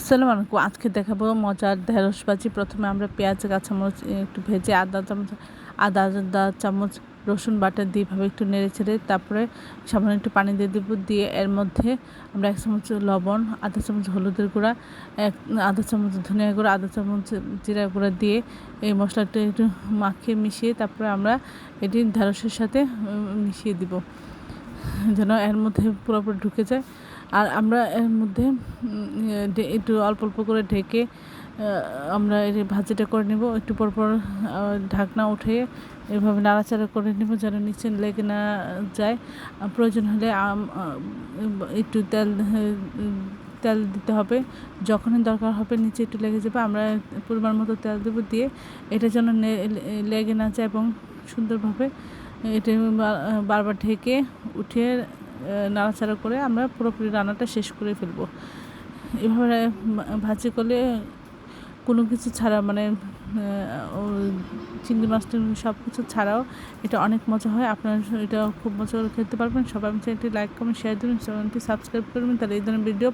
আসসালামু আলাইকুম। আজকে দেখাবো মজার ঢেঁড়স ভাজি প্রথমে আমরা পেঁয়াজ, কাঁচামরিচ একটু ভেজে আদা চামচ, আদা আদা চামচ, রসুন বাটা দিয়ে ভাবে একটু নেড়ে ছেড়ে তারপরে সামান্য একটু পানি দিয়ে দেবো। দিয়ে এর মধ্যে আমরা এক চামচ লবণ, আধা চামচ হলুদের গুঁড়া, এক, আধা চামচ ধনিয়া গুঁড়া, আধা চামচ জিরা গুঁড়া দিয়ে এই মশলাটা একটু মাখিয়ে মিশিয়ে তারপরে আমরা এটি ঢেঁড়সের সাথে মিশিয়ে দিব। যেন এর মধ্যে পুরোপুরি ঢুকে যায়। আর আমরা এর মধ্যে একটু অল্প অল্প করে ঢেকে আমরা ভাজিটা করে নেব, একটু পর পর ঢাকনা উঠে এভাবে নাড়াচাড়া করে নেব যেন নিচে লেগে না যায়। প্রয়োজন হলে একটু তেল তেল দিতে হবে। যখনই দরকার হবে নিচে একটু লেগে যাবে। আমরা পরিমাণ মতো তেল দেবো দিয়ে এটা যেন লেগে না যায় এবং সুন্দরভাবে এটা বারবার ঢেকে উঠিয়ে নাড়াচাড়া করে আমরা পুরোপুরি রান্নাটা শেষ করে ফেলব। এভাবে ভাজি করলে কোনো কিছু ছাড়া মানে চিংড়ি মাছ সব কিছু ছাড়াও এটা অনেক মজা হয়। আপনারা এটা খুব মজা করে খেতে পারবেন। সবাই আমি একটি লাইক কমেন্ট শেয়ার দিন চ্যানেলটি সাবস্ক্রাইব করবেন। তাহলে এই ধরনের ভিডিও